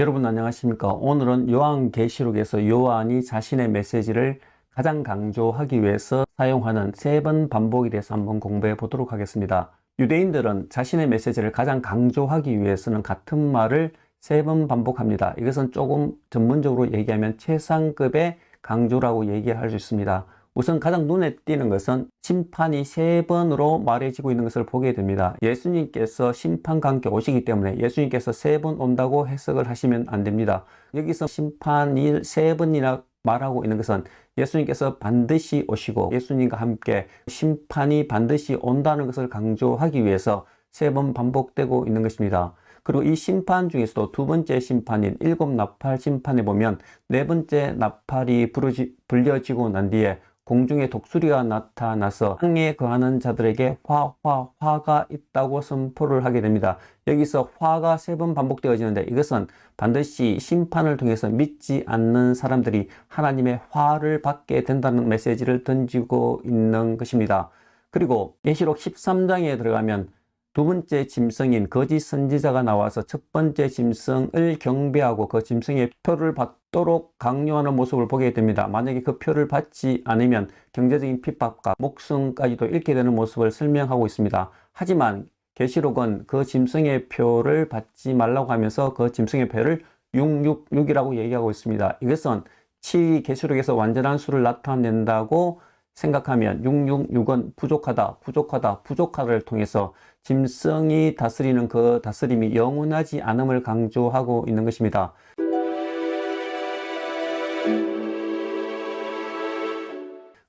여러분 안녕하십니까? 오늘은 요한계시록에서 요한이 자신의 메시지를 가장 강조하기 위해서 사용하는 세 번 반복에 대해서 한번 공부해 보도록 하겠습니다. 유대인들은 자신의 메시지를 가장 강조하기 위해서는 같은 말을 세 번 반복합니다. 이것은 조금 전문적으로 얘기하면 최상급의 강조라고 얘기할 수 있습니다. 우선 가장 눈에 띄는 것은 심판이 세 번으로 말해지고 있는 것을 보게 됩니다. 예수님께서 심판과 함께 오시기 때문에 예수님께서 세 번 온다고 해석을 하시면 안 됩니다. 여기서 심판이 세 번이나 말하고 있는 것은 예수님께서 반드시 오시고 예수님과 함께 심판이 반드시 온다는 것을 강조하기 위해서 세 번 반복되고 있는 것입니다. 그리고 이 심판 중에서도 두 번째 심판인 일곱 나팔 심판에 보면 네 번째 나팔이 불려지고 난 뒤에 공중에 독수리가 나타나서 땅에 거하는 자들에게 화, 화, 화가 있다고 선포를 하게 됩니다. 여기서 화가 세 번 반복되어지는데 이것은 반드시 심판을 통해서 믿지 않는 사람들이 하나님의 화를 받게 된다는 메시지를 던지고 있는 것입니다. 그리고 예시록 13장에 들어가면 두 번째 짐승인 거짓 선지자가 나와서 첫 번째 짐승을 경배하고 그 짐승의 표를 받 도록 강요하는 모습을 보게 됩니다. 만약에 그 표를 받지 않으면 경제적인 핍박과 목숨까지도 잃게 되는 모습을 설명하고 있습니다. 하지만 계시록은 그 짐승의 표를 받지 말라고 하면서 그 짐승의 표를 666이라고 얘기하고 있습니다. 이것은 7이 계시록에서 완전한 수를 나타낸다고 생각하면 666은 부족하다, 부족하다, 부족하다를 통해서 짐승이 다스리는 그 다스림이 영원하지 않음을 강조하고 있는 것입니다.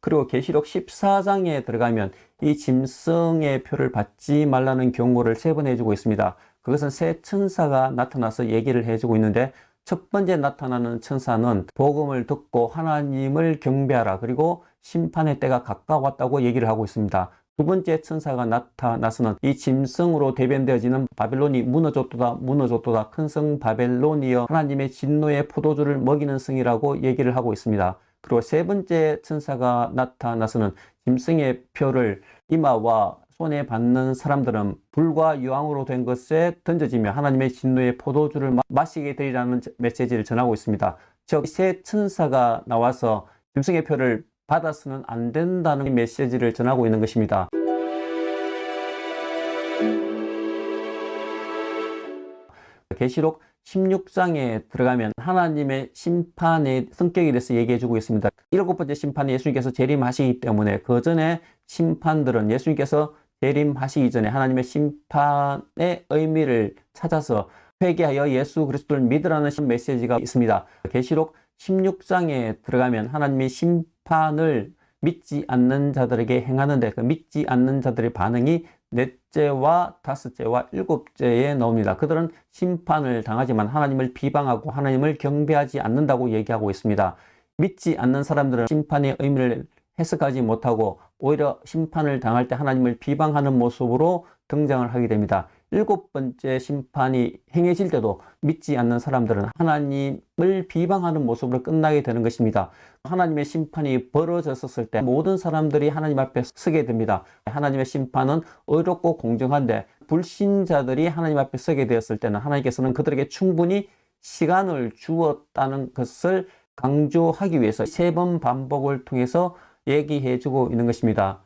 그리고 계시록 14장에 들어가면 이 짐승의 표를 받지 말라는 경고를 세 번 해주고 있습니다. 그것은 새 천사가 나타나서 얘기를 해주고 있는데 첫 번째 나타나는 천사는 복음을 듣고 하나님을 경배하라 그리고 심판의 때가 가까웠다고 얘기를 하고 있습니다. 두 번째 천사가 나타나서는 이 짐승으로 대변되어지는 바벨론이 무너졌도다 무너졌도다 큰 성 바벨론이여 하나님의 진노의 포도주를 먹이는 성이라고 얘기를 하고 있습니다. 그리고 세 번째 천사가 나타나서는 짐승의 표를 이마와 손에 받는 사람들은 불과 유황으로 된 것에 던져지며 하나님의 진노의 포도주를 마시게 되리라는 메시지를 전하고 있습니다. 즉 세 천사가 나와서 짐승의 표를 받아서는 안 된다는 메시지를 전하고 있는 것입니다. 계시록 16장에 들어가면 하나님의 심판의 성격에 대해서 얘기해 주고 있습니다. 일곱 번째 심판에 예수님께서 재림하시기 때문에 그 전에 심판들은 예수님께서 재림하시기 전에 하나님의 심판의 의미를 찾아서 회개하여 예수 그리스도를 믿으라는 메시지가 있습니다. 계시록 16장에 들어가면 하나님의 심판을 믿지 않는 자들에게 행하는데 그 믿지 않는 자들의 반응이 넷째와 다섯째와 일곱째에 나옵니다. 그들은 심판을 당하지만 하나님을 비방하고 하나님을 경배하지 않는다고 얘기하고 있습니다. 믿지 않는 사람들은 심판의 의미를 해석하지 못하고 오히려 심판을 당할 때 하나님을 비방하는 모습으로 등장을 하게 됩니다. 일곱 번째 심판이 행해질 때도 믿지 않는 사람들은 하나님을 비방하는 모습으로 끝나게 되는 것입니다. 하나님의 심판이 벌어졌었을 때 모든 사람들이 하나님 앞에 서게 됩니다. 하나님의 심판은 의롭고 공정한데 불신자들이 하나님 앞에 서게 되었을 때는 하나님께서는 그들에게 충분히 시간을 주었다는 것을 강조하기 위해서 세 번 반복을 통해서 얘기해 주고 있는 것입니다.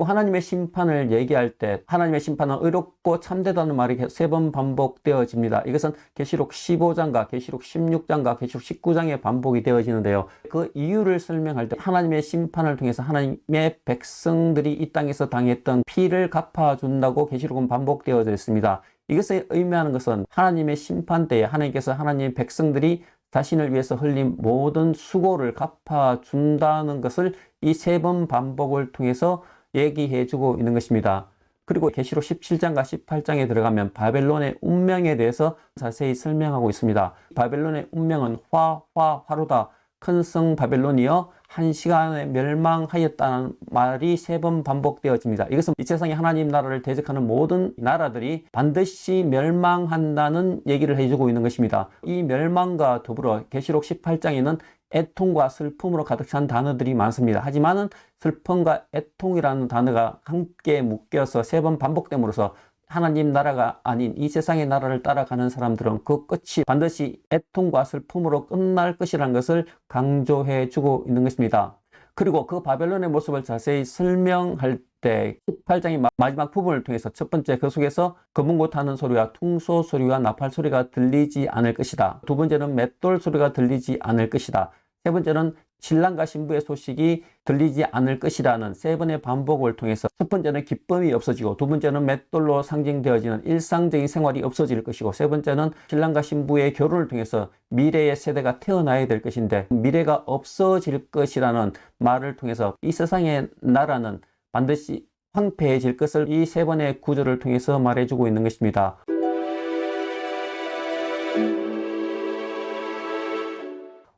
그리고 하나님의 심판을 얘기할 때 하나님의 심판은 의롭고 참되다는 말이 세 번 반복되어집니다. 이것은 계시록 15장과 계시록 16장과 계시록 19장에 반복이 되어지는데요. 그 이유를 설명할 때 하나님의 심판을 통해서 하나님의 백성들이 이 땅에서 당했던 피를 갚아준다고 계시록은 반복되어져 있습니다. 이것을 의미하는 것은 하나님의 심판 때에 하나님께서 하나님의 백성들이 자신을 위해서 흘린 모든 수고를 갚아준다는 것을 이 세 번 반복을 통해서 얘기해 주고 있는 것입니다. 그리고 계시록 17장과 18장에 들어가면 바벨론의 운명에 대해서 자세히 설명하고 있습니다. 바벨론의 운명은 화, 화, 화로다. 큰 성 바벨론이여 한 시간에 멸망하였다는 말이 세 번 반복되어집니다. 이것은 이 세상에 하나님 나라를 대적하는 모든 나라들이 반드시 멸망한다는 얘기를 해주고 있는 것입니다. 이 멸망과 더불어 계시록 18장에는 애통과 슬픔으로 가득 찬 단어들이 많습니다. 하지만은 슬픔과 애통이라는 단어가 함께 묶여서 세 번 반복됨으로써 하나님 나라가 아닌 이 세상의 나라를 따라가는 사람들은 그 끝이 반드시 애통과 슬픔으로 끝날 것이라는 것을 강조해 주고 있는 것입니다. 그리고 그 바벨론의 모습을 자세히 설명할 때 18장의 마지막 부분을 통해서 첫 번째 그 속에서 검은고 타는 소리와 퉁소 소리와 나팔 소리가 들리지 않을 것이다. 두 번째는 맷돌 소리가 들리지 않을 것이다. 세 번째는 신랑과 신부의 소식이 들리지 않을 것이라는 세 번의 반복을 통해서 첫 번째는 기쁨이 없어지고 두 번째는 맷돌로 상징되어지는 일상적인 생활이 없어질 것이고 세 번째는 신랑과 신부의 결혼을 통해서 미래의 세대가 태어나야 될 것인데 미래가 없어질 것이라는 말을 통해서 이 세상의 나라는 반드시 황폐해질 것을 이 세 번의 구절을 통해서 말해주고 있는 것입니다.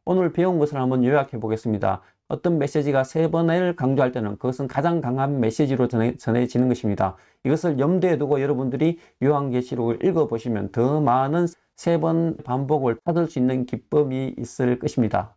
오늘 배운 것을 한번 요약해 보겠습니다. 어떤 메시지가 세 번을 강조할 때는 그것은 가장 강한 메시지로 전해, 전해 지는 것입니다. 이것을 염두에 두고 여러분들이 요한계시록을 읽어보시면 더 많은 세 번 반복을 찾을 수 있는 기쁨이 있을 것입니다.